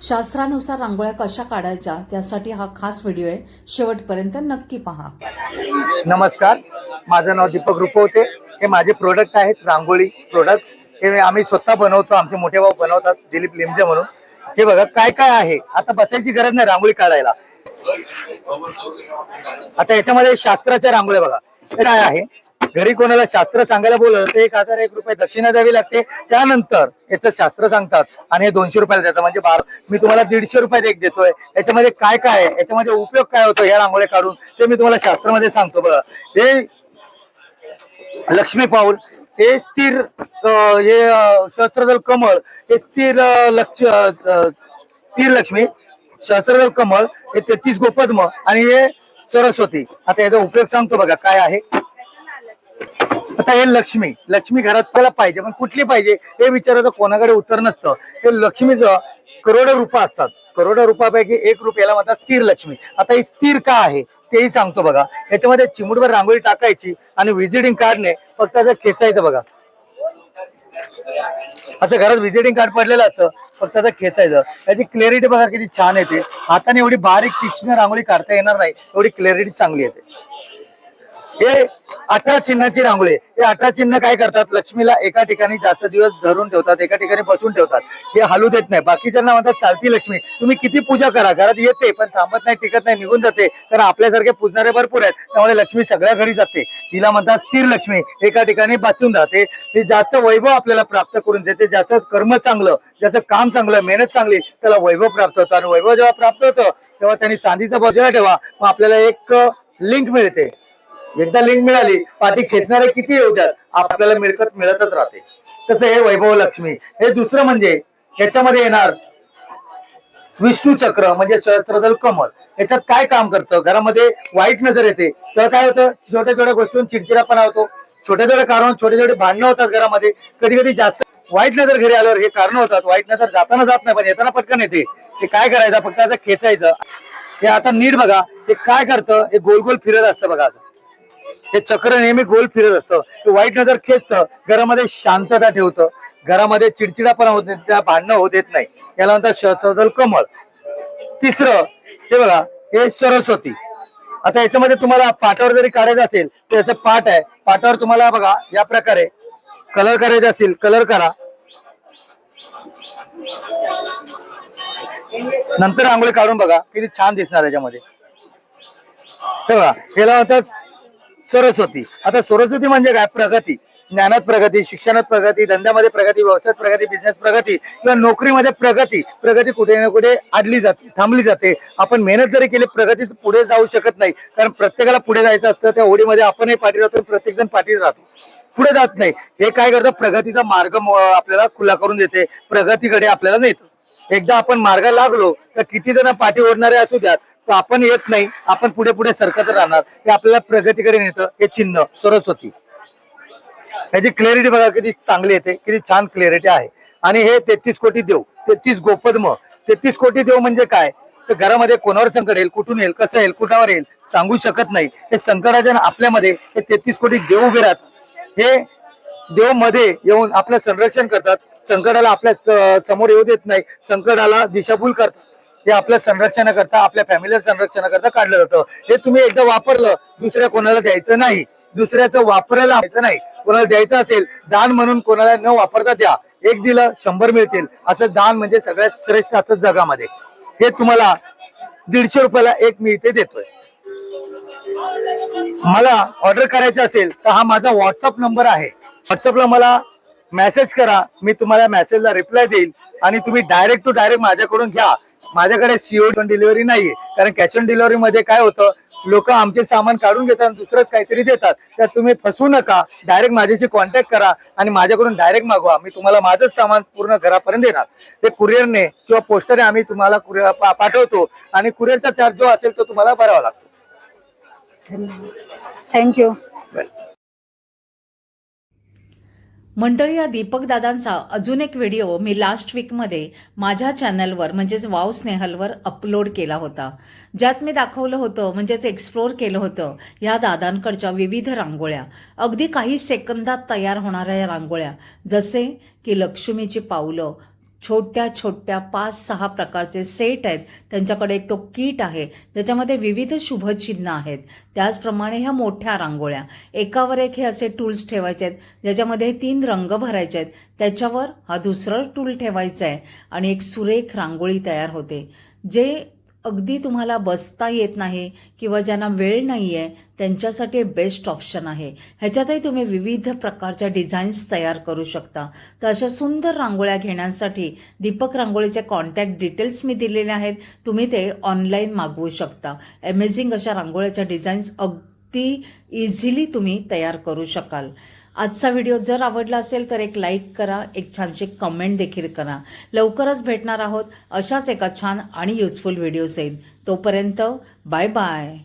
शास्त्रानुसार रांगोळ्या कशा काढायच्या त्यासाठी हा खास व्हिडिओ आहे. शेवटपर्यंत नक्की पहा. नमस्कार. माझं नाव दीपक रुपवते. हे माझे प्रोडक्ट आहेत रांगोळी प्रोडक्ट्स हे आम्ही स्वतः बनवतो आमचे मोठे भाऊ बनवतात दिलीप लिमजे म्हणून. हे बघा काय काय आहे? आता बसायची गरज नाही रांगोळी काढायला. आता याच्यामध्ये शास्त्राच्या रांगोळ्या बघा. हे काय आहे? घरी कोणाला शास्त्र सांगायला बोललं तर एक हजार एक रुपये दक्षिणा द्यावी लागते. त्यानंतर याचं शास्त्र सांगतात. आणि हे दोनशे रुपयाला देतात म्हणजे बारा मी तुम्हाला दीडशे रुपयात एक देतोय. याच्यामध्ये काय काय आहे? याच्यामध्ये उपयोग काय होतो? या रांगोळ्या काढून ते मी तुम्हाला शास्त्रामध्ये सांगतो. बघा हे लक्ष्मी पाऊल हे स्थिर अं, हे शस्त्रदल कमळ हे स्थिर लक्ष स्थिर लक्ष्मी शस्त्रदल कमळ हे तेहतीस गोपद्म आणि हे सरस्वती. आता याचा उपयोग सांगतो बघा काय आहे? आता हे लक्ष्मी लक्ष्मी घरात त्याला पाहिजे पण कुठली पाहिजे हे विचारायचं कोणाकडे उत्तर नसतं. हे लक्ष्मीचं करोड रुपये असतात. करोड रुपयापैकी एक रुपयाला म्हणतात स्थिर लक्ष्मी. आता ही स्थिर का आहे? तेही सांगतो बघा. याच्यामध्ये चिमुडवर रांगोळी टाकायची आणि व्हिजिटिंग कार्डने फक्त त्याचं खेचायचं बघा. असं घरात व्हिजिटिंग कार्ड पडलेलं असतं फक्त त्याचं खेचायचं. त्याची क्लॅरिटी बघा किती छान येते. हाताने एवढी बारीक तीक्ष्ण रांगोळी काढता येणार नाही एवढी क्लॅरिटी चांगली येते. हे अठरा चिन्हाची रांगोळी हे अठरा चिन्ह काय करतात? लक्ष्मीला एका ठिकाणी जास्त दिवस धरून ठेवतात एका ठिकाणी बसून ठेवतात. हे हलू देत नाही. बाकीच्यांना म्हणतात चालती लक्ष्मी तुम्ही किती पूजा करा. घरात येते पण थांबत नाही टिकत नाही निघून जाते. कारण आपल्यासारखे पूजणारे भरपूर आहेत. त्यामुळे लक्ष्मी सगळ्या घरी जाते. तिला म्हणतात स्थिर लक्ष्मी एका ठिकाणी बसून राहते. ती जास्त वैभव आपल्याला प्राप्त करून देते. ज्याचं कर्म चांगलं ज्याचं काम चांगलं मेहनत चांगली त्याला वैभव प्राप्त होतं. आणि वैभव जेव्हा प्राप्त होतं तेव्हा त्यांनी चांदीचा बजेला ठेवा. मग आपल्याला एक लिंक मिळते. एकदा लिंक मिळाली पाठी खेचणारे किती येऊ द्यात? आपल्याला मिळकत मिळतच राहते. तसं हे वैभव लक्ष्मी हे दुसरं म्हणजे याच्यामध्ये येणार विष्णू चक्र म्हणजे सहस्त्रदल कमळ. याच्यात काय काम करतं? घरामध्ये वाईट नजर येते. तर काय होतं? छोट्या छोट्या गोष्टींवर चिडचिडापणा होतो. छोट्या छोट्या कारण छोटे छोटे भांडणं होतात घरामध्ये. कधी कधी जास्त वाईट नजर घरी आल्यावर हे कारण होतात. वाईट नजर जाताना जात नाही पण येताना पटकन येते. ते काय करायचं? फक्त आता खेचायचं. हे आता नीट बघा. ते काय करतं? हे गोल गोल फिरत असतं बघा असं. हे चक्र नेहमी गोल फिरत असतं. ते वाईट नजर खेचतं. घरामध्ये शांतता ठेवतं. घरामध्ये चिडचिडापणा होत नाही. त्या भांडणं होत येत नाही. याला म्हणतात शतदल कमळ. तिसरं हे बघा हे सरस्वती. आता याच्यामध्ये तुम्हाला पाटावर जरी काढायचं असेल तर याचं पाट आहे. पाटावर तुम्हाला बघा या प्रकारे. कलर करायचे असेल कलर करा. नंतर रांगोळी काढून बघा किती छान दिसणार याच्यामध्ये. हे बघा याला म्हणतात सरस्वती. आता सरस्वती म्हणजे काय? प्रगती. ज्ञानात प्रगती शिक्षणात प्रगती धंद्यामध्ये प्रगती व्यवसायात प्रगती बिझनेस प्रगती किंवा नोकरीमध्ये प्रगती. प्रगती कुठे ना कुठे आडली जाते थांबली जाते. आपण मेहनत जरी केली प्रगती पुढे जाऊ शकत नाही. कारण प्रत्येकाला पुढे जायचं असतं. त्या ओढीमध्ये आपणही पाठी राहतो प्रत्येक जण पाठी राहतो. पुढे जात नाही. हे काय करतं? प्रगतीचा मार्ग आपल्याला खुला करून देते. प्रगतीकडे आपल्याला नेतं. एकदा आपण मार्ग लागलो तर किती जण पाठी ओढणारे असू द्यात. आपण येत नाही आपण पुढे पुढे सरकत राहणार. हे आपल्याला प्रगतीकडे नेतं हे चिन्ह सरस्वती. ह्याची क्लॅरिटी बघा किती चांगली येते किती छान क्लॅरिटी आहे. आणि हे तेहतीस कोटी देव तेहतीस गोपद्म तेहतीस कोटी देव म्हणजे काय? तर घरामध्ये कोणावर संकट येईल कुठून येईल कसं येईल कुठावर येईल सांगू शकत नाही. हे संकटाच्या आपल्यामध्ये हे तेहतीस कोटी देव उभे राहतात. हे देवमध्ये येऊन आपलं संरक्षण करतात. संकटाला आपल्यासमोर येऊ देत नाही. संकटाला दिशाभूल करतात. हे आपल्या संरक्षणाकरता आपल्या फॅमिलीच्या संरक्षणाकरता काढलं जातं. हे तुम्ही एकदा वापरलं दुसऱ्या कोणाला द्यायचं नाही. दुसऱ्याचं वापरायला द्यायचं नाही. कोणाला द्यायचं असेल दान म्हणून कोणाला न वापरता द्या. एक दिलं शंभर मिळतील. असं दान म्हणजे सगळ्यात श्रेष्ठ असं जगामध्ये. हे तुम्हाला दीडशे रुपयाला एक मी इथे देतोय. मला ऑर्डर करायचं असेल तर हा माझा व्हॉट्सअप नंबर आहे. व्हॉट्सअपला मला मेसेज करा. मी तुम्हाला मेसेजला रिप्लाय देईल. आणि तुम्ही डायरेक्ट टू डायरेक्ट माझ्याकडून घ्या. माझ्याकडे सीओ ऑन डिलिव्हरी नाहीये. कारण कॅश ऑन डिलिव्हरी मध्ये काय होतं लोक आमचे सामान काढून घेतात आणि दुसरंच काहीतरी देतात. तर तुम्ही फसू नका डायरेक्ट माझ्याशी कॉन्टॅक्ट करा आणि माझ्याकडून डायरेक्ट मागवा. मी तुम्हाला माझंच सामान पूर्ण घरापर्यंत देणार. ते कुरिअरने किंवा पोस्टरने आम्ही तुम्हाला पाठवतो आणि कुरिअरचा चार्ज जो असेल तो तुम्हाला भरावा लागतो. थँक्यू मंडळी या दीपक दादांचा अजून एक व्हिडिओ मी लास्ट वीकमध्ये माझ्या चॅनलवर म्हणजेच वाव स्नेहलवर अपलोड केला होता. ज्यात मी दाखवलं होतं म्हणजेच एक्सप्लोर केलं होतं या दादांकडच्या विविध रांगोळ्या. अगदी काही सेकंदात तयार होणाऱ्या या रांगोळ्या. जसे की लक्ष्मीची पावलं छोट्या छोट्या पाच सहा प्रकारचे सेट आहेत. त्यांच्याकडे एक तो किट आहे. ज्याच्यामध्ये विविध शुभचिन्ह आहेत. त्याचप्रमाणे ह्या मोठ्या रांगोळ्या. एकावर एक हे असे टूल्स ठेवायचे आहेत ज्याच्यामध्ये तीन रंग भरायचे आहेत. त्याच्यावर हा दुसरं टूल ठेवायचं आहे आणि एक सुरेख रांगोळी तयार होते. जे अगदी तुम्हाला बसता येत नाही किंवा ज्यांना वेळ नाही आहे त्यांच्यासाठी बेस्ट ऑप्शन आहे. ह्याच्यातही तुम्ही विविध प्रकारच्या डिझाईन्स तयार करू शकता. तर अशा सुंदर रांगोळ्या घेण्यासाठी दीपक रांगोळीचे कॉन्टॅक्ट डिटेल्स मी दिलेले आहेत. तुम्ही ते ऑनलाईन मागवू शकता. अमेझिंग अशा रांगोळ्याच्या डिझाईन्स अगदी इझिली तुम्ही तयार करू शकाल. आजचा व्हिडिओ जर आवडला असेल तर एक लाईक करा एक छानशी कमेंट देखील करा. लवकरच भेटणार आहोत अशाच एका छान आणि युजफुल व्हिडिओ सहित तोपर्यंत बाय बाय